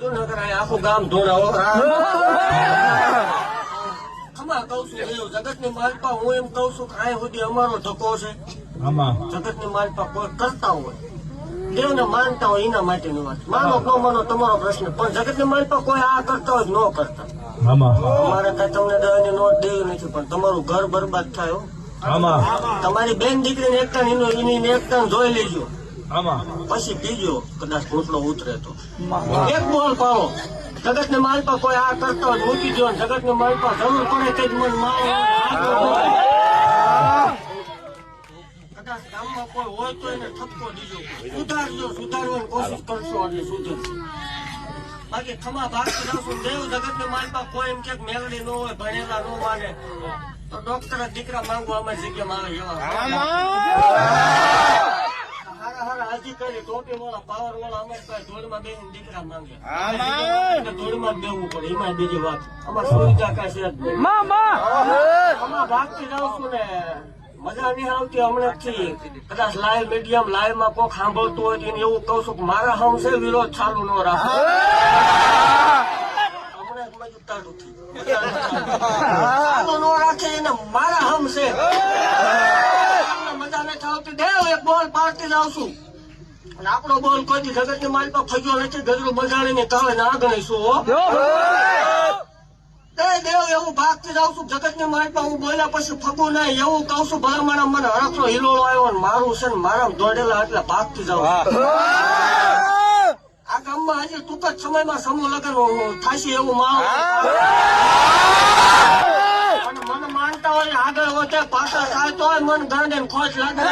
આખું ગામ ધોળાવો ખમા કહું છું જગતની માલપા હું એમ કહું છું કે સુધી અમારો ધક્કો છે. આમાં. જગતની માલપા કોઈ કરતા હોય. દેવને માનતા હોય એના માટેની વાત. માનો ન માનો તમારો પ્રશ્ન પણ જગતની માલપા કોઈ આ કરતા હોય ન કરતા. મારે અમારે કઈ તમને દવાની નોટ દેવી નથી પણ તમારું ઘર બરબાદ થાય તમારી બેન દીકરીને એકતા એની એકતા જોઈ લેજો. આમાં. પછી બીજો કદાચ ઘોટલો ઉતરે તો એક બોલ પાડો જગત ને માલ પર કોઈ આ કરતો હોય મૂકી દો જગત ને માલ પર જરૂર પડે તે જ મન મારો. કદાચ ગામમાં કોઈ હોય તો એને ઠપકો દીજો સુધારજો સુધારવાની કોશિશ કરશો એટલે સુધરશે બાકી ખમા ભાગ કરાવશું દેવ જગત ને કોઈ એમ કે મેલડી ન હોય ભણેલા ન માને. તો ડોક્ટર દીકરા માંગવા અમારી જગ્યામાં આવે એવા હારા કરી ટોપી વાળા પાવર વાળા અમે ધોળમાં બેન દીકરા માંગે. ધોળમાં જ બેવું પડે એમાં બીજી વાત. આમાં સુવિધા ભાગતી જાઉં ને મજા નહીં આવતી હમણાં થી કદાચ લાઈવ મીડિયમ લાઈવમાં કોઈ સાંભળતું હોય તો એવું કહું છું કે મારા હમશે વિરોધ ચાલુ ન રાખો. ચાલુ ન રાખે એને મારા હમશે મજા નથી આવતી. દે બોલ પાડતી જાઉં છું. આપણો બોલ કોઈ દી જગતની ફગ્યો નથી ગજરું બજાડી ને કાલે ના ગણીશું દેવ એવું ભાગતી જાઉં છું જગતની માલ પર હું બોલ્યા પછી ફગું નહીં એવું કઉ છું ભલામણ મને હરખનો હિલોળો આવ્યો ને મારું છે ને મારા દોડેલા એટલે ભાગતી જાઉં આ ગામમાં હજી ટૂંક જ સમયમાં સમૂહ લગ્ન થશે એવું મારું અને મને માનતા હોય આગળ વધે પાછળ થાય તો મન ગાંડે ખોજ લાગે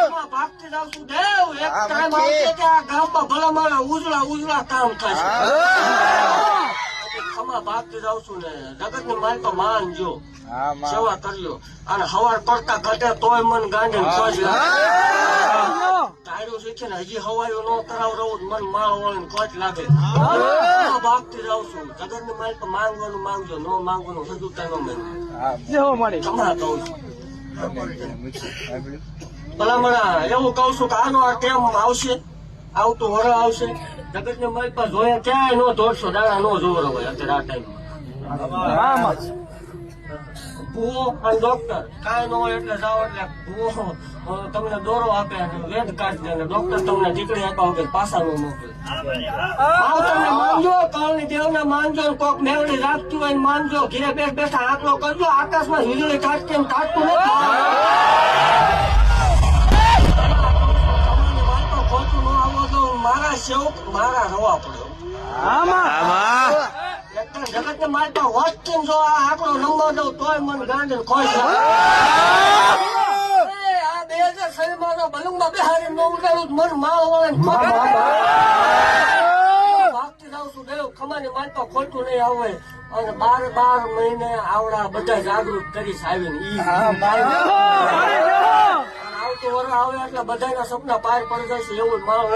એમાં ભાગતી જાઉં છું દેવ એક ટાઈમ આવશે કે આ ગામમાં ભલા મારા ઉજળા ઉજળા કામ થશે ખમા ભાગતી જાઉં છું ને. જગતની માલ તો માનજો સેવા કરજો. અને હવાર પડતા ઘટે તોય મન ગાંડી ને ખોજ લાગે. ટાયરું શીખે ને હજી હવાયો નો કરાવ રહું મન માળ વળે ખોટ લાગે. ખમા ભાગતી જાઉં છું જગતની માલ તો માંગવાનું માંગજો ન માંગવાનું સજુતા ન મેળવો ખમા કહું છું. ભલામણા એવું કઉ છું કે આનો આ કેમ આવશે? આવતું વર આવશે. જગત ને મળી પાસે જોયા ક્યાંય નો દોઢસો દાડા નો જોરો હોય અત્યારે આ ટાઈમ ભૂવો અને ડોક્ટર કાંઈ ન હોય એટલે જાઓ એટલે ભૂવો તમને દોરો આપે અને વેદ કાઢી દે અને ડોક્ટર તમને દીકરી આપવા વગર પાછા નો મોકલે. આવ તમને માનજો કાળની દેવને માનજો ને કોક મેળવી રાખતી હોય માનજો. ઘીરે બેઠ બેઠા આંકડો કરજો આકાશમાં વીજળી કાઢતી એમ કાઢતું નથી. મારા સેવક મારા રવા પડ્યો. જગત ને મારતા વોચકીન જો આ આંકડો નંબર દઉં તોય મન ખોઈ જાય. આ બે હજાર છવ્વીસમાં તો બલુંગમાં બેહાડીને ન ઉડાડું તો મન છું દેવ ખમાની માનતો ખોટું નહીં આવે. અને બાર બાર મહિને આવડા બધા જાગૃત કરી આવીને. ઈ આવતું વર આવે એટલે બધાના સપના પાર પડી છે એવું જ મારું